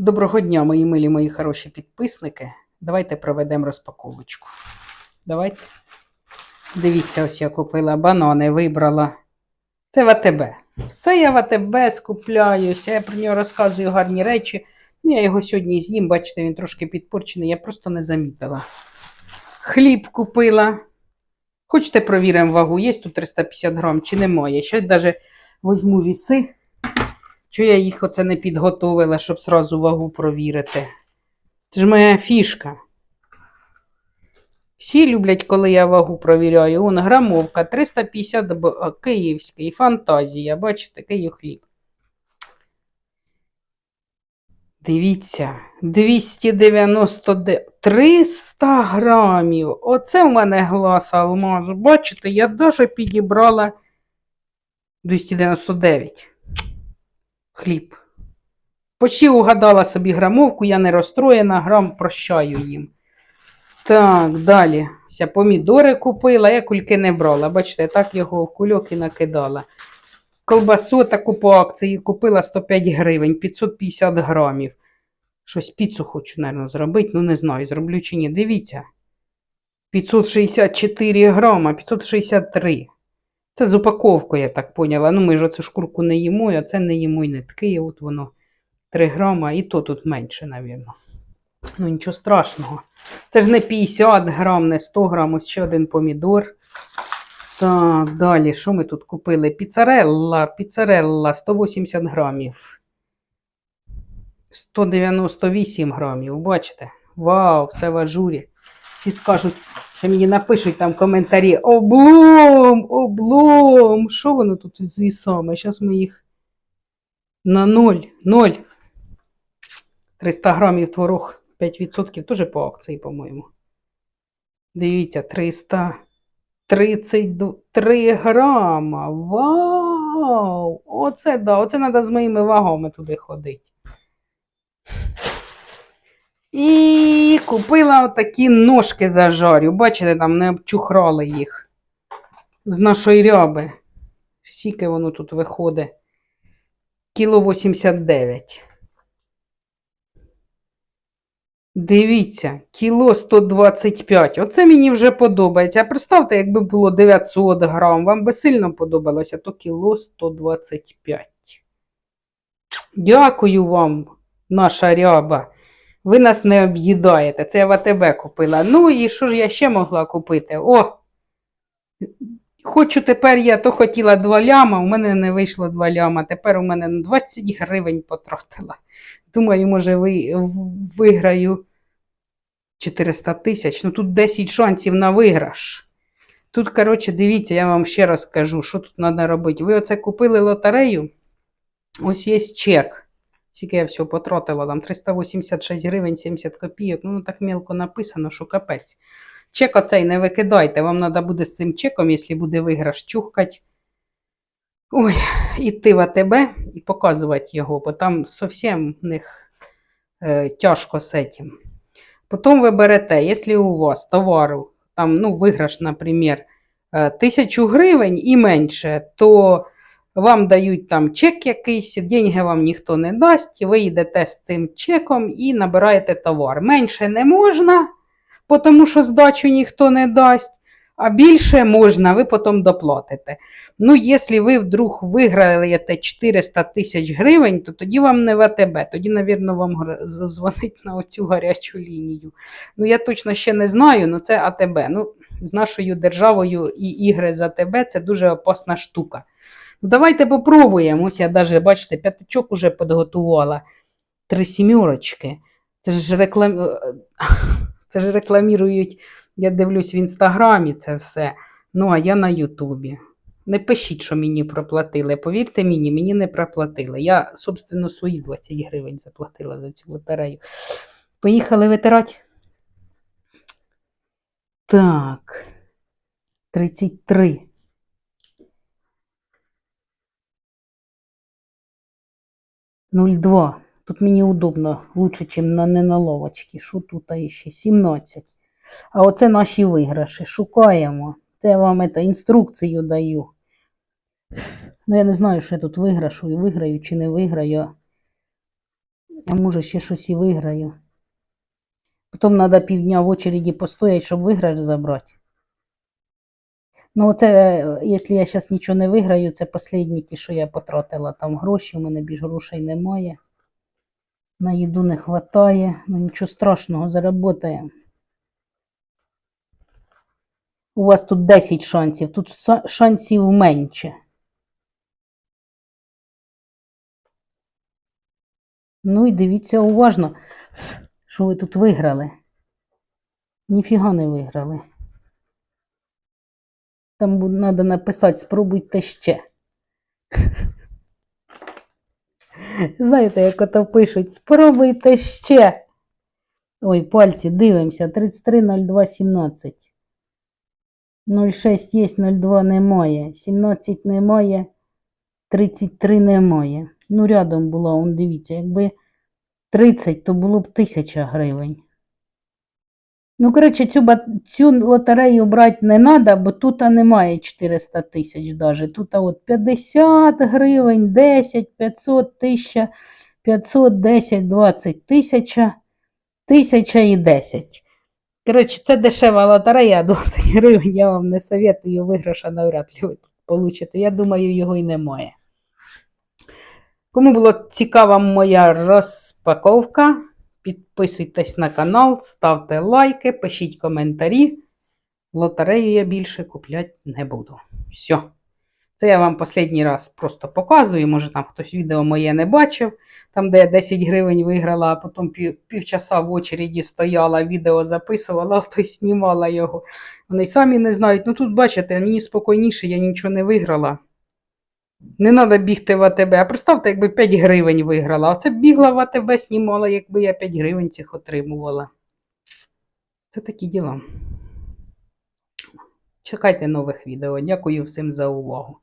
Доброго дня, мої милі, мої хороші підписники. Давайте проведемо розпаковочку. Давайте. Дивіться, ось я купила банани, вибрала. Це в. Все я в АТБ скупляюся, я про нього розказую гарні речі. Ну, я його сьогодні з'їм, бачите, він трошки підпорчений, я просто не замітила. Хліб купила. Хочете провіримо вагу, є тут 350 грам чи немає. Ще навіть візьму віси. Чого я їх оце не підготовила, щоб сразу вагу провірити? Це ж моя фішка. Всі люблять, коли я вагу провіряю. Вон грамовка 350 київський, фантазія. Бачите, Київ хліб. Дивіться, 299, 300 грамів. Оце в мене глас алмаз. Бачите, я навіть підібрала 299 хліб. Почти угадала собі грамовку, я не розстроєна, грам прощаю їм. Так, далі. Ся помідори купила, я кульки не брала. Бачите, так його кульок і накидала. Колбасу таку по акції купила 105 гривень, 550 грамів. Щось піцу хочу, мабуть, зробити. Ну, не знаю, зроблю чи ні. Дивіться. 564 грама, 563. Це з упаковкою, я так поняла. Ну, ми ж оцю шкурку не їмо, а це не їмо і не таке. От воно 3 грама, і то тут менше, напевно. Ну, нічого страшного. Це ж не 50 грам, не 100 грам, ось ще один помідор. Так, далі, що ми тут купили? Піцарелла, піцарелла 180 грамів. 198 грамів, бачите? Вау, все в ажурі. Всі скажуть, що мені напишуть там коментарі. Облом, облом. Що воно тут з вісами? Зараз ми їх на ноль. Ноль. 300 грамів творог. 5% теж по акції, по-моєму. Дивіться, 333 грама. Вау! Оце да, оце треба з моїми вагами туди ходити. І купила отакі ножки зажарю. Бачите, там не обчухрали їх з нашої ряби. Скільки воно тут виходить? Кіло 89. Дивіться, кіло 125. Оце мені вже подобається. А представте, якби було 900 грам, вам би сильно подобалося, то кіло 125. Дякую вам, наша ряба. Ви нас не об'їдаєте. Це я в АТБ купила. Ну і що ж я ще могла купити? О! Хочу тепер я то хотіла 2 ляма, у мене не вийшло 2 ляма. Тепер у мене 20 гривень потратила. Думаю, може, ви, виграю 400 тисяч. Ну тут 10 шансів на виграш. Тут, коротше, дивіться, я вам ще раз кажу, що тут треба робити. Ви оце купили лотерею. Ось є чек. Скільки я всього потратила, там 386 гривень 70 копійок. Ну, так мелко написано, що капець. Чек оцей не викидайте. Вам треба буде з цим чеком, якщо буде виграш, чухкать. Ой, іти в АТБ і показувати його, бо там зовсім в них е, тяжко з цим. Потім ви берете, якщо у вас товару, там, ну, виграш, наприклад, е, тисячу гривень і менше, то вам дають там чек якийсь, деньги вам ніхто не дасть, ви йдете з цим чеком і набираєте товар. Менше не можна, тому що здачу ніхто не дасть, а більше можна, ви потім доплатите. Ну, якщо ви вдруг виграєте 400 тисяч гривень, то тоді вам не ВТБ, тоді, мабуть, вам дзвонить на оцю гарячу лінію. Ну, я точно ще не знаю, але це АТБ. Ну, з нашою державою і ігри з АТБ це дуже опасна штука. Ну, давайте попробуємо. Ось я навіть, бачите, п'ятачок уже підготувала. Три сімерочки. Це ж, реклам... це ж рекламірують, я дивлюсь в інстаграмі це все. Ну, а я на Ютубі. Не пишіть, що мені проплатили. Повірте мені, мені не проплатили. Я, собственно, свої 20 гривень заплатила за цю лотерею. Поїхали витирати. Так. 33. Нуль два. Тут мені удобно, лучше, ніж на неналовочці. Що тут ще? 17. А оце наші виграші. Шукаємо. Це я вам это, інструкцію даю. Ну, я не знаю, що я тут виграшу виграю чи не виграю. А може ще щось і виграю. Потім треба півдня в очереді постояти, щоб виграш забрати. Ну, оце, е, якщо я зараз нічого не виграю, це останні ті, що я потратила. Там гроші, у мене більш грошей немає. На їду не вистачає. Ну нічого страшного, заработаємо. У вас тут 10 шансів, тут шансів менше. Ну і дивіться уважно, що ви тут виграли. Ніфіга не виграли. Там треба написати, спробуйте ще. Знаєте, як ото пишуть, спробуйте ще. Ой, пальці, дивимося. 33.02.17. 06 є, 02 немає. 17 немає. 33 немає. Ну, рядом було, он дивіться, якби 30, то було б 1000 гривень. Ну, коротше, цю, цю лотерею брати не треба, бо тут немає 400 тисяч даже. Тут от 50 гривень, 10, 500, 1000, 500, 10, 20, 1000, 1000 і 10. Коротше, це дешева лотерея, 20 гривень. Я вам не советую, виграша навряд ли ви получите. Я думаю, його і немає. Кому було цікава моя розпаковка, підписуйтесь на канал, ставте лайки, пишіть коментарі. Лотерею я більше купляти не буду. Все. Це я вам останній раз просто показую. Може, там хтось відео моє не бачив, там, де я 10 гривень виграла, а потім пів, півчаса в очереді стояла, відео записувала, хтось знімала його. Вони самі не знають. Ну тут, бачите, мені спокійніше, я нічого не виграла. Не треба бігти в АТБ. А представте, якби 5 гривень виграла. Оце бігла в АТБ, знімала, якби я 5 гривень цих отримувала. Це такі діла. Чекайте нових відео. Дякую всім за увагу.